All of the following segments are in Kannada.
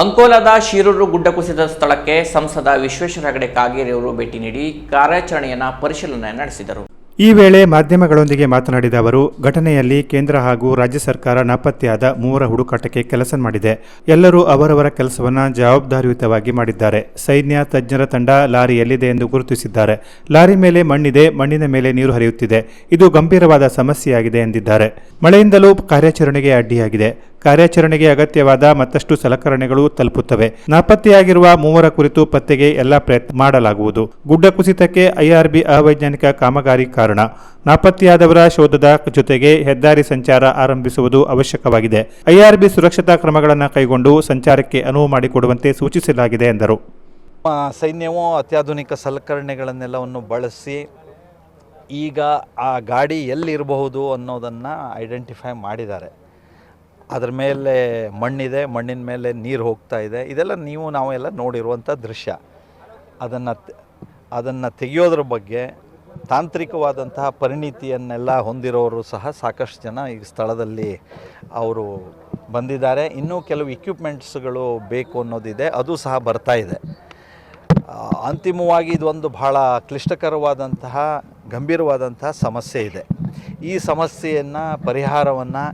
ಅಂಕೋಲಾದ ಶಿರೂರು ಗುಡ್ಡ ಕುಸಿದ ಸ್ಥಳಕ್ಕೆ ಸಂಸದ ವಿಶ್ವೇಶ್ವರ ಹೆಗಡೆ ಕಾಗೇರಿ ಅವರು ಭೇಟಿ ನೀಡಿ ಕಾರ್ಯಾಚರಣೆಯನ್ನು ಪರಿಶೀಲನೆ ನಡೆಸಿದರು. ಈ ವೇಳೆ ಮಾಧ್ಯಮಗಳೊಂದಿಗೆ ಮಾತನಾಡಿದ ಅವರು, ಘಟನೆಯಲ್ಲಿ ಕೇಂದ್ರ ಹಾಗೂ ರಾಜ್ಯ ಸರ್ಕಾರ ನಾಪತ್ತೆಯಾದ ಮೂವರ ಹುಡುಕಾಟಕ್ಕೆ ಕೆಲಸ ಮಾಡಿದೆ. ಎಲ್ಲರೂ ಅವರವರ ಕೆಲಸವನ್ನು ಜವಾಬ್ದಾರಿಯುತವಾಗಿ ಮಾಡಿದ್ದಾರೆ. ಸೈನ್ಯ, ತಜ್ಞರ ತಂಡ ಲಾರಿ ಎಲ್ಲಿದೆ ಎಂದು ಗುರುತಿಸಿದ್ದಾರೆ. ಲಾರಿ ಮೇಲೆ ಮಣ್ಣಿದೆ, ಮಣ್ಣಿನ ಮೇಲೆ ನೀರು ಹರಿಯುತ್ತಿದೆ. ಇದು ಗಂಭೀರವಾದ ಸಮಸ್ಯೆಯಾಗಿದೆ ಎಂದಿದ್ದಾರೆ. ಮಳೆಯಿಂದಲೂ ಕಾರ್ಯಾಚರಣೆಗೆ ಅಡ್ಡಿಯಾಗಿದೆ. ಕಾರ್ಯಾಚರಣೆಗೆ ಅಗತ್ಯವಾದ ಮತ್ತಷ್ಟು ಸಲಕರಣೆಗಳು ತಲುಪುತ್ತವೆ. ನಾಪತ್ತೆಯಾಗಿರುವ ಮೂವರ ಕುರಿತು ಪತ್ತೆಗೆ ಎಲ್ಲ ಪ್ರಯತ್ನ ಮಾಡಲಾಗುವುದು. ಗುಡ್ಡ ಕುಸಿತಕ್ಕೆ ಐಆರ್ಬಿ ಅವೈಜ್ಞಾನಿಕ ಕಾಮಗಾರಿ ಕಾರಣ. ನಾಪತ್ತೆಯಾದವರ ಶೋಧದ ಜೊತೆಗೆ ಹೆದ್ದಾರಿ ಸಂಚಾರ ಆರಂಭಿಸುವುದು ಅವಶ್ಯಕವಾಗಿದೆ. ಐಆರ್ಬಿ ಸುರಕ್ಷತಾ ಕ್ರಮಗಳನ್ನು ಕೈಗೊಂಡು ಸಂಚಾರಕ್ಕೆ ಅನುವು ಮಾಡಿಕೊಡುವಂತೆ ಸೂಚಿಸಲಾಗಿದೆ ಎಂದರು. ಸೈನ್ಯವು ಅತ್ಯಾಧುನಿಕ ಸಲಕರಣೆಗಳನ್ನೆಲ್ಲವನ್ನು ಬಳಸಿ ಈಗ ಆ ಗಾಡಿ ಎಲ್ಲಿರಬಹುದು ಅನ್ನೋದನ್ನು ಐಡೆಂಟಿಫೈ ಮಾಡಿದ್ದಾರೆ. ಅದ್ರ ಮೇಲೆ ಮಣ್ಣಿದೆ, ಮಣ್ಣಿನ ಮೇಲೆ ನೀರು ಹೋಗ್ತಾ ಇದೆ. ಇದೆಲ್ಲ ನೀವು, ನಾವೆಲ್ಲ ನೋಡಿರುವಂಥ ದೃಶ್ಯ. ಅದನ್ನು ಅದನ್ನು ತೆಗೆಯೋದ್ರ ಬಗ್ಗೆ ತಾಂತ್ರಿಕವಾದಂತಹ ಪರಿಣಿತಿಯನ್ನೆಲ್ಲ ಹೊಂದಿರೋರು ಸಹ ಸಾಕಷ್ಟು ಜನ ಈ ಸ್ಥಳದಲ್ಲಿ ಅವರು ಬಂದಿದ್ದಾರೆ. ಇನ್ನೂ ಕೆಲವು ಇಕ್ವಿಪ್ಮೆಂಟ್ಸ್ಗಳು ಬೇಕು ಅನ್ನೋದಿದೆ. ಅದು ಸಹ ಬರ್ತಾ ಇದೆ. ಅಂತಿಮವಾಗಿ ಇದೊಂದು ಬಹಳ ಕ್ಲಿಷ್ಟಕರವಾದಂತಹ, ಗಂಭೀರವಾದಂತಹ ಸಮಸ್ಯೆ ಇದೆ. ಈ ಸಮಸ್ಯೆಯನ್ನು, ಪರಿಹಾರವನ್ನು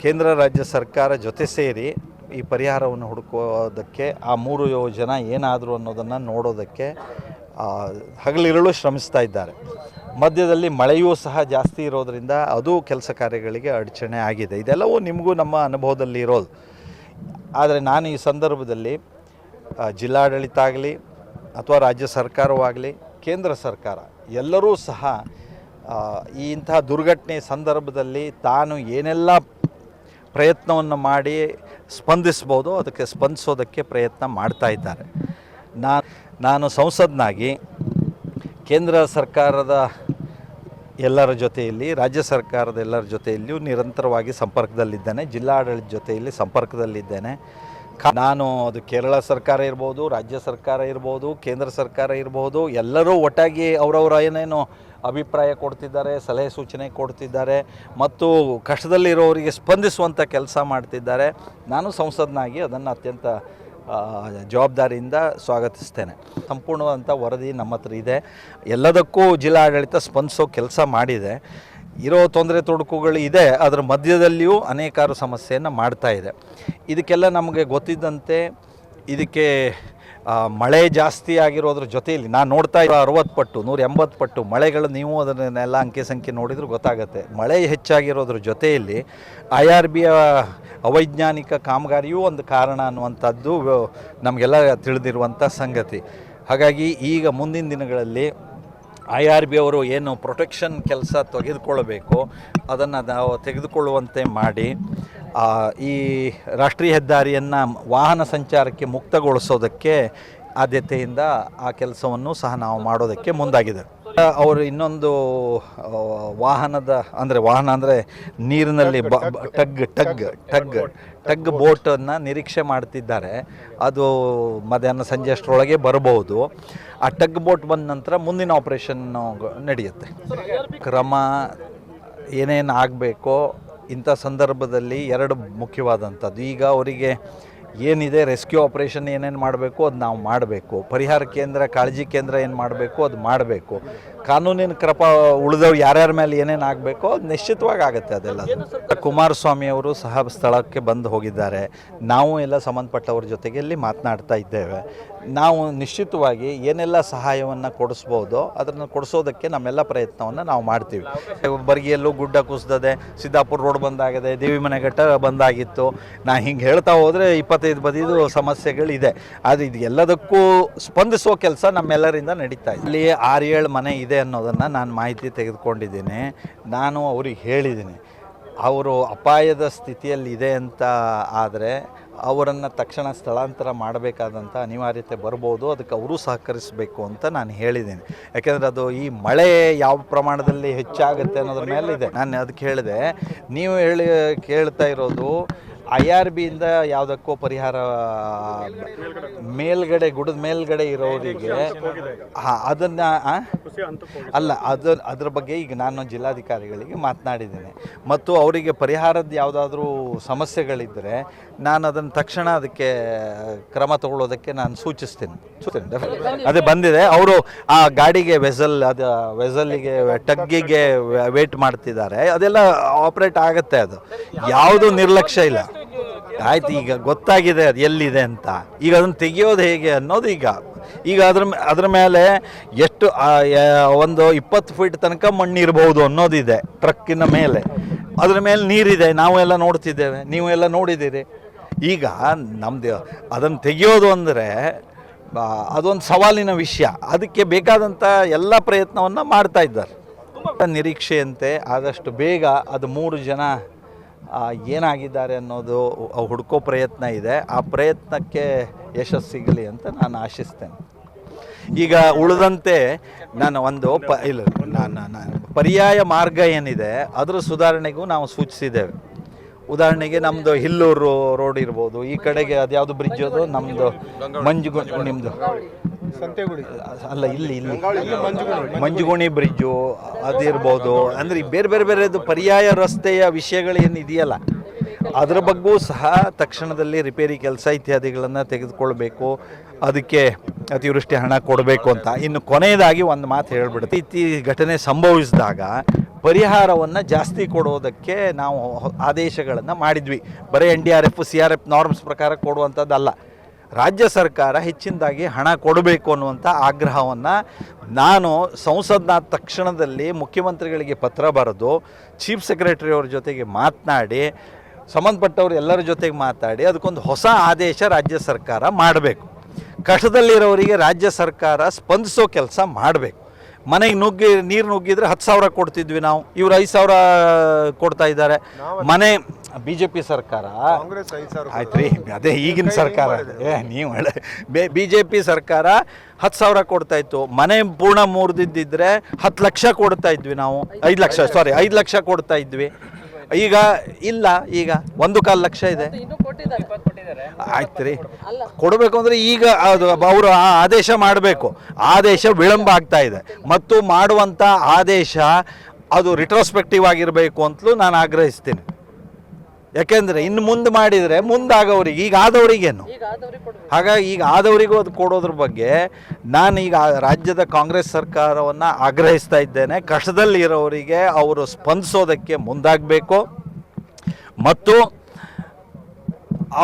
ಕೇಂದ್ರ ರಾಜ್ಯ ಸರ್ಕಾರ ಜೊತೆ ಸೇರಿ ಈ ಪರಿಹಾರವನ್ನು ಹುಡುಕೋದಕ್ಕೆ ಆ ಮೂರು ಜನ ಏನಾದರೂ ಅನ್ನೋದನ್ನು ನೋಡೋದಕ್ಕೆ ಆ, ಹಗಲಿರುಳು ಶ್ರಮಿಸ್ತಾ ಇದ್ದಾರೆ. ಮಧ್ಯದಲ್ಲಿ ಮಳೆಯೂ ಸಹ ಜಾಸ್ತಿ ಇರೋದರಿಂದ ಅದು ಕೆಲಸ ಕಾರ್ಯಗಳಿಗೆ ಅಡಚಣೆ ಆಗಿದೆ. ಇದೆಲ್ಲವೂ ನಿಮಗೂ ನಮ್ಮ ಅನುಭವದಲ್ಲಿ ಇರೋದು. ಆದರೆ ನಾನು ಈ ಸಂದರ್ಭದಲ್ಲಿ ಆ, ಜಿಲ್ಲಾಡಳಿತ ಆಗಲಿ ಅಥವಾ ರಾಜ್ಯ ಸರ್ಕಾರವಾಗಲಿ ಕೇಂದ್ರ ಸರ್ಕಾರ ಎಲ್ಲರೂ ಸಹ ಆ, ಈ ಇಂತಹ ದುರ್ಘಟನೆ ಸಂದರ್ಭದಲ್ಲಿ ತಾನು ಏನೆಲ್ಲ ಪ್ರಯತ್ನವನ್ನು ಮಾಡಿ ಸ್ಪಂದಿಸ್ಬೋದು, ಅದಕ್ಕೆ ಸ್ಪಂದಿಸೋದಕ್ಕೆ ಪ್ರಯತ್ನ ಮಾಡ್ತಾ ಇದ್ದಾರೆ. ನಾನು ನಾನು ಸಂಸದ್ನಾಗಿ ಕೇಂದ್ರ ಸರ್ಕಾರದ ಎಲ್ಲರ ಜೊತೆಯಲ್ಲಿ, ರಾಜ್ಯ ಸರ್ಕಾರದ ಎಲ್ಲರ ಜೊತೆಯಲ್ಲಿಯೂ ನಿರಂತರವಾಗಿ ಸಂಪರ್ಕದಲ್ಲಿದ್ದೇನೆ ಜಿಲ್ಲಾಡಳಿತ ಜೊತೆಯಲ್ಲಿ ಸಂಪರ್ಕದಲ್ಲಿದ್ದೇನೆ. ನಾನು ಅದು ಕೇರಳ ಸರ್ಕಾರ ಇರ್ಬೋದು, ರಾಜ್ಯ ಸರ್ಕಾರ ಇರ್ಬೋದು, ಕೇಂದ್ರ ಸರ್ಕಾರ ಇರ್ಬೋದು, ಎಲ್ಲರೂ ಒಟ್ಟಾಗಿ ಅವರವರ ಏನೇನು ಅಭಿಪ್ರಾಯ ಕೊಡ್ತಿದ್ದಾರೆ, ಸಲಹೆ ಸೂಚನೆ ಕೊಡ್ತಿದ್ದಾರೆ ಮತ್ತು ಕಷ್ಟದಲ್ಲಿರೋರಿಗೆ ಸ್ಪಂದಿಸುವಂಥ ಕೆಲಸ ಮಾಡ್ತಿದ್ದಾರೆ. ನಾನು ಸಂಸದನಾಗಿ ಅದನ್ನು ಅತ್ಯಂತ ಜವಾಬ್ದಾರಿಯಿಂದ ಸ್ವಾಗತಿಸ್ತೇನೆ. ಸಂಪೂರ್ಣವಾದಂಥ ವರದಿ ನಮ್ಮ ಹತ್ರ ಇದೆ. ಎಲ್ಲದಕ್ಕೂ ಜಿಲ್ಲಾಡಳಿತ ಸ್ಪಂದಿಸೋ ಕೆಲಸ ಮಾಡಿದೆ. ಇರೋ ತೊಂದರೆ ತೊಡಕುಗಳು ಇದೆ ಅದರ ಮಧ್ಯದಲ್ಲಿಯೂ ಅನೇಕಾರು ಸಮಸ್ಯೆಯನ್ನು ಮಾಡ್ತಾ ಇದೆ. ಇದಕ್ಕೆಲ್ಲ ನಮಗೆ ಗೊತ್ತಿದ್ದಂತೆ ಇದಕ್ಕೆ ಮಳೆ ಜಾಸ್ತಿ ಆಗಿರೋದ್ರ ಜೊತೆಯಲ್ಲಿ ನಾನು ನೋಡ್ತಾ ಇರೋ ಅರವತ್ತು ಪಟ್ಟು, ನೂರ ಎಂಬತ್ತು ಪಟ್ಟು ಮಳೆಗಳು ನೀವು ಅದನ್ನೆಲ್ಲ ಅಂಕೆ ಸಂಖ್ಯೆ ನೋಡಿದರೂ ಗೊತ್ತಾಗುತ್ತೆ. ಮಳೆ ಹೆಚ್ಚಾಗಿರೋದ್ರ ಜೊತೆಯಲ್ಲಿ ಐ ಆರ್ ಬಿಯ ಅವೈಜ್ಞಾನಿಕ ಕಾಮಗಾರಿಯೂ ಒಂದು ಕಾರಣ ಅನ್ನುವಂಥದ್ದು ನಮಗೆಲ್ಲ ತಿಳಿದಿರುವಂಥ ಸಂಗತಿ. ಹಾಗಾಗಿ ಈಗ ಮುಂದಿನ ದಿನಗಳಲ್ಲಿ ಐ ಆರ್ ಬಿ ಅವರು ಏನು ಪ್ರೊಟೆಕ್ಷನ್ ಕೆಲಸ ತೆಗೆದುಕೊಳ್ಳಬೇಕು, ಅದನ್ನು ನಾವು ತೆಗೆದುಕೊಳ್ಳುವಂತೆ ಮಾಡಿ ಈ ರಾಷ್ಟ್ರೀಯ ಹೆದ್ದಾರಿಯನ್ನು ವಾಹನ ಸಂಚಾರಕ್ಕೆ ಮುಕ್ತಗೊಳಿಸೋದಕ್ಕೆ ಆದ್ಯತೆಯಿಂದ ಆ ಕೆಲಸವನ್ನು ಸಹ ನಾವು ಮಾಡೋದಕ್ಕೆ ಮುಂದಾಗಿದೆ. ಅವರು ಇನ್ನೊಂದು ವಾಹನದ, ಅಂದರೆ ವಾಹನ ಅಂದರೆ ನೀರಿನಲ್ಲಿ ಬ ಟಗ್ ಟಗ್ ಟಗ್ ಟಗ್ ಬೋಟನ್ನು ನಿರೀಕ್ಷೆ ಮಾಡ್ತಿದ್ದಾರೆ. ಅದು ಮಧ್ಯಾಹ್ನ ಸಂಜೆ ಅಷ್ಟರೊಳಗೆ ಬರಬಹುದು. ಆ ಟಗ್ ಬೋಟ್ ಬಂದ ನಂತರ ಮುಂದಿನ ಆಪರೇಷನ್ ನಡೆಯುತ್ತೆ. ಕ್ರಮ ಏನೇನು ಆಗಬೇಕೋ ಇಂಥ ಸಂದರ್ಭದಲ್ಲಿ ಎರಡು ಮುಖ್ಯವಾದಂಥದ್ದು. ಈಗ ಅವರಿಗೆ ಏನಿದೆ ರೆಸ್ಕ್ಯೂ ಆಪ್ರೇಷನ್ ಏನೇನು ಮಾಡಬೇಕು, ಅದು ನಾವು ಮಾಡಬೇಕು. ಪರಿಹಾರ ಕೇಂದ್ರ, ಕಾಳಜಿ ಕೇಂದ್ರ ಏನು ಮಾಡಬೇಕು, ಅದು ಮಾಡಬೇಕು. ಕಾನೂನಿನ ಕ್ರಮ ಉಳಿದವ್ರು ಯಾರ್ಯಾರ ಮೇಲೆ ಏನೇನು ಆಗಬೇಕು ಅದು ನಿಶ್ಚಿತವಾಗಿ ಆಗುತ್ತೆ ಅದೆಲ್ಲ. ಕುಮಾರಸ್ವಾಮಿ ಅವರು ಸಹ ಸ್ಥಳಕ್ಕೆ ಬಂದು ಹೋಗಿದ್ದಾರೆ. ನಾವು ಎಲ್ಲ ಸಂಬಂಧಪಟ್ಟವ್ರ ಜೊತೆಗೆ ಇಲ್ಲಿ ಮಾತನಾಡ್ತಾ ಇದ್ದೇವೆ. ನಾವು ನಿಶ್ಚಿತವಾಗಿ ಏನೆಲ್ಲ ಸಹಾಯವನ್ನು ಕೊಡಿಸ್ಬೋದು, ಅದನ್ನು ಕೊಡಿಸೋದಕ್ಕೆ ನಮ್ಮೆಲ್ಲ ಪ್ರಯತ್ನವನ್ನು ನಾವು ಮಾಡ್ತೀವಿ. ಬರ್ಗಿಯಲ್ಲೂ ಗುಡ್ಡ ಕುಸಿದದೆ, ಸಿದ್ದಾಪುರ ರೋಡ್ ಬಂದಾಗಿದೆ, ದೇವಿ ಮನೆಗಟ್ಟ ಬಂದಾಗಿತ್ತು. ನಾ ಹಿಂಗೆ ಹೇಳ್ತಾ ಹೋದರೆ ಇಪ್ಪತ್ತೈದು ಬದಿದು ಸಮಸ್ಯೆಗಳಿದೆ. ಆದರೆ ಇದು ಎಲ್ಲದಕ್ಕೂ ಸ್ಪಂದಿಸೋ ಕೆಲಸ ನಮ್ಮೆಲ್ಲರಿಂದ ನಡೀತಾ ಇದೆ. ಇಲ್ಲಿ ಆರು ಏಳು ಮನೆ ಇದೆ ಅನ್ನೋದನ್ನು ನಾನು ಮಾಹಿತಿ ತೆಗೆದುಕೊಂಡಿದ್ದೀನಿ. ನಾನು ಅವ್ರಿಗೆ ಹೇಳಿದ್ದೀನಿ. ಅವರು ಅಪಾಯದ ಸ್ಥಿತಿಯಲ್ಲಿ ಇದೆ ಅಂತ ಆದರೆ ಅವರನ್ನು ತಕ್ಷಣ ಸ್ಥಳಾಂತರ ಮಾಡಬೇಕಾದಂಥ ಅನಿವಾರ್ಯತೆ ಬರ್ಬೋದು, ಅದಕ್ಕೆ ಅವರು ಸಹಕರಿಸಬೇಕು ಅಂತ ನಾನು ಹೇಳಿದ್ದೀನಿ. ಯಾಕೆಂದರೆ ಅದು ಈ ಮಳೆ ಯಾವ ಪ್ರಮಾಣದಲ್ಲಿ ಹೆಚ್ಚಾಗುತ್ತೆ ಅನ್ನೋದ್ರ ಮೇಲೆ ಇದೆ ನಾನು ಅದಕ್ಕೆ ಹೇಳಿದೆ, ನೀವು ಹೇಳಿ ಕೇಳ್ತಾ ಇರೋದು ಐ ಆರ್ ಬಿಯಿಂದ ಯಾವುದಕ್ಕೋ ಪರಿಹಾರ, ಮೇಲ್ಗಡೆ ಗುಡದ ಮೇಲ್ಗಡೆ ಇರೋರಿಗೆ, ಹಾಂ, ಅದನ್ನು ಅಲ್ಲ ಅದರ ಅದ್ರ ಬಗ್ಗೆ ಈಗ ನಾನು ಜಿಲ್ಲಾಧಿಕಾರಿಗಳಿಗೆ ಮಾತನಾಡಿದ್ದೇನೆ. ಮತ್ತು ಅವರಿಗೆ ಪರಿಹಾರದ ಯಾವುದಾದ್ರೂ ಸಮಸ್ಯೆಗಳಿದ್ದರೆ ನಾನು ಅದನ್ನು ತಕ್ಷಣ ಅದಕ್ಕೆ, ಕ್ರಮ ತಗೊಳ್ಳೋದಕ್ಕೆ ನಾನು ಸೂಚಿಸ್ತೇನೆ. ಅದೇ ಬಂದಿದೆ. ಅವರು ಆ ಗಾಡಿಗೆ ವೆಸಲ್, ಅದು ವೆಸಲ್ಲಿಗೆ, ಟಗ್ಗಿಗೆ ವೇಟ್ ಮಾಡ್ತಿದ್ದಾರೆ. ಅದೆಲ್ಲ ಆಪ್ರೇಟ್ ಆಗುತ್ತೆ ಅದು. ಯಾವುದು ನಿರ್ಲಕ್ಷ್ಯ ಇಲ್ಲ. ಆಯ್ತು, ಈಗ ಗೊತ್ತಾಗಿದೆ ಅದು ಎಲ್ಲಿದೆ ಅಂತ. ಈಗ ಅದನ್ನು ತೆಗೆಯೋದು ಹೇಗೆ ಅನ್ನೋದು ಈಗ. ಈಗ ಅದ್ರ ಅದ್ರ ಮೇಲೆ ಎಷ್ಟು ಒಂದು ಇಪ್ಪತ್ತು ಫೀಟ್ ತನಕ ಮಣ್ಣು ಇರಬಹುದು ಅನ್ನೋದಿದೆ ಟ್ರಕ್ಕಿನ ಮೇಲೆ. ಅದ್ರ ಮೇಲೆ ನೀರಿದೆ ನಾವೆಲ್ಲ ನೋಡ್ತಿದ್ದೇವೆ, ನೀವು ಎಲ್ಲ ನೋಡಿದ್ದೀರಿ. ಈಗ ನಮ್ಮದು ಅದನ್ನು ತೆಗೆಯೋದು ಅಂದರೆ ಅದೊಂದು ಸವಾಲಿನ ವಿಷಯ. ಅದಕ್ಕೆ ಬೇಕಾದಂಥ ಎಲ್ಲ ಪ್ರಯತ್ನವನ್ನು ಮಾಡ್ತಾ ಇದ್ದಾರೆ. ನಿರೀಕ್ಷೆಯಂತೆ ಆದಷ್ಟು ಬೇಗ ಅದು ಮೂರು ಜನ ಏನಾಗಿದ್ದಾರೆ ಅನ್ನೋದು ಹುಡುಕೋ ಪ್ರಯತ್ನ ಇದೆ. ಆ ಪ್ರಯತ್ನಕ್ಕೆ ಯಶಸ್ಸು ಸಿಗಲಿ ಅಂತ ನಾನು ಆಶಿಸ್ತೇನೆ. ಈಗ ಉಳಿದಂತೆ ನಾನು ಒಂದು ಪ, ಇಲ್ಲ ನಾನು ಪರ್ಯಾಯ ಮಾರ್ಗ ಏನಿದೆ, ಅದರ ಸುಧಾರಣೆಗೂ ನಾವು ಸೂಚಿಸಿದ್ದೇವೆ. ಉದಾಹರಣೆಗೆ ನಮ್ಮದು ಹಿಲ್ಲೂರು ರೋಡ್ ಇರ್ಬೋದು, ಈ ಕಡೆಗೆ ಅದ್ಯಾವುದು ಬ್ರಿಡ್ಜ್ ಅದು? ನಮ್ಮದು ಮಂಜುಗು ನಿಮ್ಮದು ಅಲ್ಲ ಇಲ್ಲಿ ಇಲ್ಲಿ. ಮಂಜುಗೋಣಿ ಬ್ರಿಡ್ಜು ಅದಿರ್ಬೋದು. ಅಂದರೆ ಈ ಬೇರೆ ಬೇರೆ ಬೇರೆದು ಪರ್ಯಾಯ ರಸ್ತೆಯ ವಿಷಯಗಳೇನು ಇದೆಯಲ್ಲ ಅದರ ಬಗ್ಗೂ ಸಹ ತಕ್ಷಣದಲ್ಲಿ ರಿಪೇರಿ ಕೆಲಸ ಇತ್ಯಾದಿಗಳನ್ನು ತೆಗೆದುಕೊಳ್ಬೇಕು. ಅದಕ್ಕೆ ಅತಿವೃಷ್ಟಿ ಹಣ ಕೊಡಬೇಕು ಅಂತ. ಇನ್ನು ಕೊನೆಯದಾಗಿ ಒಂದು ಮಾತು ಹೇಳ್ಬಿಡುತ್ತೆ. ಇತ್ತೀ ಘಟನೆ ಸಂಭವಿಸಿದಾಗ ಪರಿಹಾರವನ್ನು ಜಾಸ್ತಿ ಕೊಡೋದಕ್ಕೆ ನಾವು ಆದೇಶಗಳನ್ನು ಮಾಡಿದ್ವಿ. ಬರೀ N D R F C R F norms ಪ್ರಕಾರ ಕೊಡುವಂಥದ್ದಲ್ಲ. ರಾಜ್ಯ ಸರ್ಕಾರ ಹೆಚ್ಚಿನದಾಗಿ ಹಣ ಕೊಡಬೇಕು ಅನ್ನುವಂಥ ಆಗ್ರಹವನ್ನು ನಾನು ಸಂಸದ್ನ ತಕ್ಷಣದಲ್ಲಿ ಮುಖ್ಯಮಂತ್ರಿಗಳಿಗೆ ಪತ್ರ ಬರೆದು, ಚೀಫ್ ಸೆಕ್ರೆಟರಿ ಅವ್ರ ಜೊತೆಗೆ ಮಾತನಾಡಿ, ಸಂಬಂಧಪಟ್ಟವ್ರು ಎಲ್ಲರ ಜೊತೆಗೆ ಮಾತಾಡಿ ಅದಕ್ಕೊಂದು ಹೊಸ ಆದೇಶ ರಾಜ್ಯ ಸರ್ಕಾರ ಮಾಡಬೇಕು. ಕಷ್ಟದಲ್ಲಿರೋರಿಗೆ ರಾಜ್ಯ ಸರ್ಕಾರ ಸ್ಪಂದಿಸೋ ಕೆಲಸ ಮಾಡಬೇಕು. ಮನೆಗೆ ನುಗ್ಗಿ ನೀರು ನುಗ್ಗಿದ್ರೆ ಹತ್ತು ಸಾವಿರ ಕೊಡ್ತಿದ್ವಿ ನಾವು. ಇವ್ರು ಐದು ಸಾವಿರ ಕೊಡ್ತಾ ಇದ್ದಾರೆ. ಮನೆ ಬಿ ಜೆ ಪಿ ಸರ್ಕಾರ ಆಯ್ತು ರೀ ಅದೇ ಈಗಿನ ಸರ್ಕಾರ. ಏ ನೀವು ಬಿ ಜೆ ಪಿ ಸರ್ಕಾರ ಹತ್ತು ಸಾವಿರ ಕೊಡ್ತಾ ಇತ್ತು. ಮನೆ ಪೂರ್ಣ ಮೂರ್ದಿದ್ದಿದ್ರೆ ಹತ್ತು ಲಕ್ಷ ಕೊಡ್ತಾ ಇದ್ವಿ ನಾವು. ಐದು ಲಕ್ಷ ಸಾರಿ ಐದು ಲಕ್ಷ ಕೊಡ್ತಾ ಇದ್ವಿ. ಈಗ ಇಲ್ಲ ಈಗ ಒಂದು ಕಾಲು ಲಕ್ಷ ಇದೆ. ಆಯ್ತು ರೀ ಕೊಡಬೇಕು ಅಂದರೆ ಈಗ ಅದು ಅವರು ಆ ಆದೇಶ ಮಾಡಬೇಕು. ಆದೇಶ ವಿಳಂಬ ಆಗ್ತಾ ಇದೆ. ಮತ್ತು ಮಾಡುವಂಥ ಆದೇಶ ಅದು ರಿಟ್ರೋಸ್ಪೆಕ್ಟಿವ್ ಆಗಿರಬೇಕು ಅಂತಲೂ ನಾನು ಆಗ್ರಹಿಸ್ತೀನಿ. ಯಾಕೆಂದರೆ ಇನ್ನು ಮುಂದೆ ಮಾಡಿದರೆ ಮುಂದಾಗವ್ರಿಗೆ ಈಗ ಆದವರಿಗೇನು? ಹಾಗಾಗಿ ಈಗ ಆದವರಿಗೂ ಅದು ಕೊಡೋದ್ರ ಬಗ್ಗೆ ನಾನು ಈಗ ರಾಜ್ಯದ ಕಾಂಗ್ರೆಸ್ ಸರ್ಕಾರವನ್ನು ಆಗ್ರಹಿಸ್ತಾ ಇದ್ದೇನೆ. ಕಷ್ಟದಲ್ಲಿರೋರಿಗೆ ಅವರು ಸ್ಪಂದಿಸೋದಕ್ಕೆ ಮುಂದಾಗಬೇಕು. ಮತ್ತು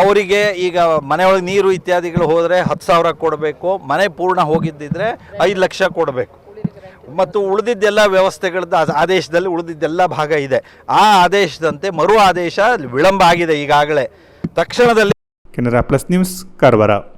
ಅವರಿಗೆ ಈಗ ಮನೆಯೊಳಗೆ ನೀರು ಇತ್ಯಾದಿಗಳು ಹೋದರೆ ಹತ್ತು ಸಾವಿರ ಕೊಡಬೇಕು. ಮನೆ ಪೂರ್ಣ ಹೋಗಿದ್ದಿದ್ರೆ ಐದು ಲಕ್ಷ ಕೊಡಬೇಕು. ಮತ್ತು ಉಳಿದಿದ್ದೆಲ್ಲ ವ್ಯವಸ್ಥೆಗಳದ್ದು ಆದೇಶದಲ್ಲಿ ಉಳಿದಿದ್ದೆಲ್ಲ ಭಾಗ ಇದೆ. ಆ ಆದೇಶದಂತೆ ಮರು ಆದೇಶ ವಿಳಂಬ ಆಗಿದೆ ಈಗಾಗಲೇ. ತಕ್ಷಣದಲ್ಲಿ ಕೆನರಾ ಪ್ಲಸ್ ನ್ಯೂಸ್, ಕಾರವಾರ.